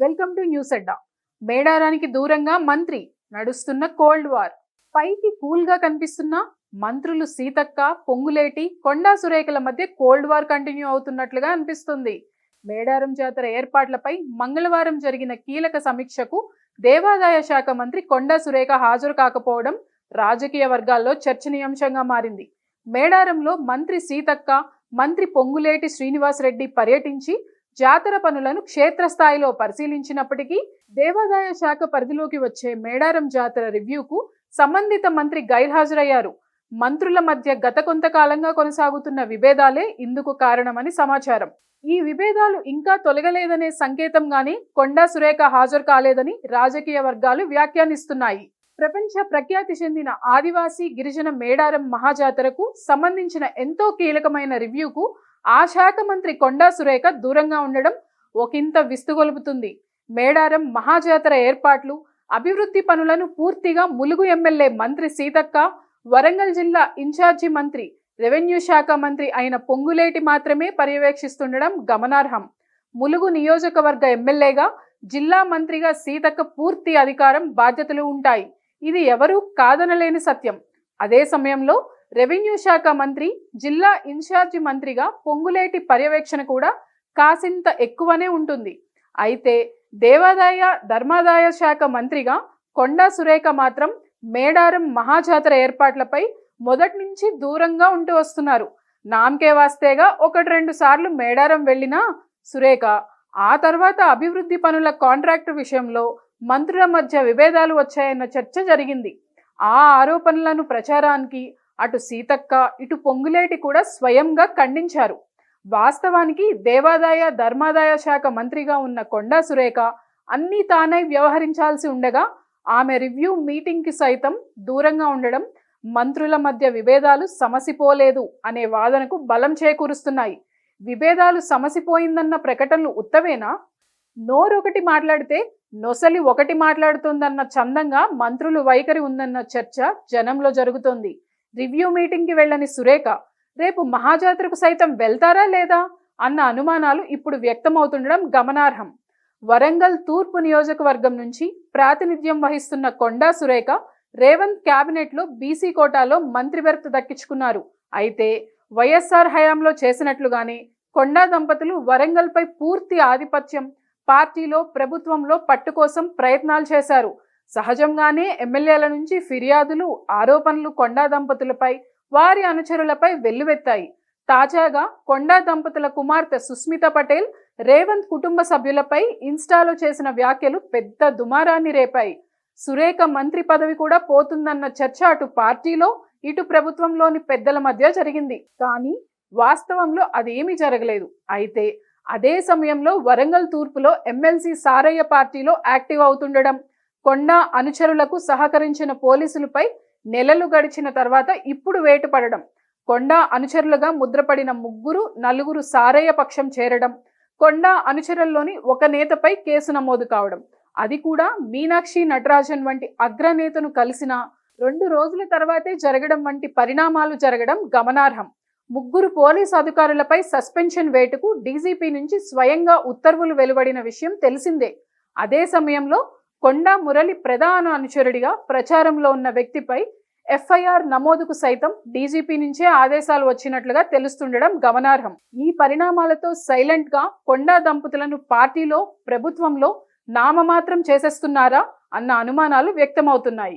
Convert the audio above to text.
Welcome to news అడ్డా. మేడారానికి దూరంగా మంత్రి నడుస్తున్న కోల్డ్ వార్. పైకి కూల్గా కనిపిస్తున్న మంత్రులు సీతక్క పొంగులేటి కొండా సురేఖల మధ్య కోల్డ్ వార్ కంటిన్యూ అవుతున్నట్లుగా అనిపిస్తుంది. మేడారం జాతర ఏర్పాట్లపై మంగళవారం జరిగిన కీలక సమీక్షకు దేవాదాయ శాఖ మంత్రి కొండా సురేఖ హాజరు కాకపోవడం రాజకీయ వర్గాల్లో చర్చనీయాంశంగా మారింది. మేడారంలో మంత్రి సీతక్క మంత్రి పొంగులేటి శ్రీనివాసరెడ్డి పర్యటించి జాతర పనులను క్షేత్రస్థాయిలో పరిశీలించినప్పటికీ దేవాదాయ శాఖ పరిధిలోకి వచ్చే మేడారం జాతర రివ్యూకు సంబంధిత మంత్రి గైర్హాజరయ్యారు. మంత్రుల మధ్య గత కొంతకాలంగా కొనసాగుతున్న విభేదాలే ఇందుకు కారణమని సమాచారం. ఈ విభేదాలు ఇంకా తొలగలేదనే సంకేతంగానే కొండా సురేఖ హాజరు కాలేదని రాజకీయ వర్గాలు వ్యాఖ్యానిస్తున్నాయి. ప్రపంచ ప్రఖ్యాతి చెందిన ఆదివాసీ గిరిజన మేడారం మహాజాతరకు సంబంధించిన ఎంతో కీలకమైన రివ్యూకు ఆ శాఖ మంత్రి కొండా సురేఖ దూరంగా ఉండడం ఒకంత విస్తుగొలుపుతుంది. మేడారం మహాజాతర ఏర్పాట్లు అభివృద్ధి పనులను పూర్తిగా ములుగు ఎమ్మెల్యే మంత్రి సీతక్క వరంగల్ జిల్లా ఇన్ఛార్జి మంత్రి రెవెన్యూ శాఖ మంత్రి అయిన పొంగులేటి మాత్రమే పర్యవేక్షిస్తుండడం గమనార్హం. ములుగు నియోజకవర్గ ఎమ్మెల్యేగా జిల్లా మంత్రిగా సీతక్క పూర్తి అధికారం బాధ్యతలు ఉంటాయి. ఇది ఎవరూ కాదనలేని సత్యం. అదే సమయంలో రెవెన్యూ శాఖ మంత్రి జిల్లా ఇన్ఛార్జి మంత్రిగా పొంగులేటి పర్యవేక్షణ కూడా కాసింత ఎక్కువనే ఉంటుంది. అయితే దేవాదాయ ధర్మాదాయ శాఖ మంత్రిగా కొండా సురేఖ మాత్రం మేడారం మహాజాతర ఏర్పాట్లపై మొదటి నుంచి దూరంగా ఉంటూ వస్తున్నారు. నామకే వాస్తేగా ఒకటి రెండు సార్లు మేడారం వెళ్ళినా సురేఖ ఆ తర్వాత అభివృద్ధి పనుల కాంట్రాక్టు విషయంలో మంత్రుల మధ్య విభేదాలు వచ్చాయన్న చర్చ జరిగింది. ఆ ఆరోపణలను ప్రచారానికి అటు సీతక్క ఇటు పొంగులేటి కూడా స్వయంగా ఖండించారు. వాస్తవానికి దేవాదాయ ధర్మాదాయ శాఖ మంత్రిగా ఉన్న కొండా సురేఖ అన్నీ తానై వ్యవహరించాల్సి ఉండగా ఆమె రివ్యూ మీటింగ్కి సైతం దూరంగా ఉండడం మంత్రుల మధ్య విభేదాలు సమసిపోలేదు అనే వాదనకు బలం చేకూరుస్తున్నాయి. విభేదాలు సమసిపోయిందన్న ప్రకటనలు ఉత్తవేనా నోరొకటి మాట్లాడితే నొసలి ఒకటి మాట్లాడుతుందన్న చందంగా మంత్రులు వైఖరి ఉందన్న చర్చ జనంలో జరుగుతోంది. రివ్యూ మీటింగ్కి వెళ్ళని సురేఖ రేపు మహాజాతరకు సైతం వెళ్తారా లేదా? అన్న అనుమానాలు ఇప్పుడు వ్యక్తమవుతుండడం గమనార్హం. వరంగల్ తూర్పు నియోజకవర్గం నుంచి ప్రాతినిధ్యం వహిస్తున్న కొండా సురేఖ రేవంత్ క్యాబినెట్లో బీసీ కోటాలో మంత్రి బెర్త్ దక్కించుకున్నారు. అయితే వైఎస్ఆర్ హయాంలో చేసినట్లుగానే కొండా దంపతులు వరంగల్పై పూర్తి ఆధిపత్యం పార్టీలో ప్రభుత్వంలో పట్టు కోసం ప్రయత్నాలు చేశారు. సహజంగానే ఎమ్మెల్యేల నుంచి ఫిర్యాదులు ఆరోపణలు కొండా దంపతులపై వారి అనుచరులపై వెల్లువెత్తాయి. తాజాగా కొండా దంపతుల కుమార్తె సుస్మిత పటేల్ రేవంత్ కుటుంబ సభ్యులపై ఇన్స్టాలో చేసిన వ్యాఖ్యలు పెద్ద దుమారాన్ని రేపాయి. సురేఖ మంత్రి పదవి కూడా పోతుందన్న చర్చ అటు పార్టీలో ఇటు ప్రభుత్వంలోని పెద్దల మధ్య జరిగింది. కానీ వాస్తవంలో అదేమీ జరగలేదు. అయితే అదే సమయంలో వరంగల్ తూర్పులో ఎమ్మెల్సీ సారయ్య పార్టీలో యాక్టివ్ అవుతుండడం కొండా అనుచరులకు సహకరించిన పోలీసులపై నెలలు గడిచిన తర్వాత ఇప్పుడు వేటుపడడం. కొండా అనుచరులుగా ముద్రపడిన ముగ్గురు నలుగురు సారయ్య పక్షం చేరడం. కొండా అనుచరుల్లోని ఒక నేతపై కేసు నమోదు కావడం. అది కూడా మీనాక్షి నటరాజన్ వంటి అగ్రనేతను కలిసిన రెండు రోజుల తర్వాతే జరగడం వంటి పరిణామాలు జరగడం గమనార్హం. ముగ్గురు పోలీస్ అధికారులపై సస్పెన్షన్ వేటుకు డీజీపీ నుంచి స్వయంగా ఉత్తర్వులు వెలువడిన విషయం తెలిసిందే. అదే సమయంలో కొండా మురళి ప్రధాన అనుచరుడిగా ప్రచారంలో ఉన్న వ్యక్తిపై ఎఫ్ఐఆర్ నమోదుకు సైతం డీజీపీ నుంచే ఆదేశాలు వచ్చినట్లుగా తెలుస్తుండడం గమనార్హం. ఈ పరిణామాలతో సైలెంట్గా కొండా దంపతులను పార్టీలో ప్రభుత్వంలో నామమాత్రం చేసేస్తున్నారా అన్న అనుమానాలు వ్యక్తమవుతున్నాయి.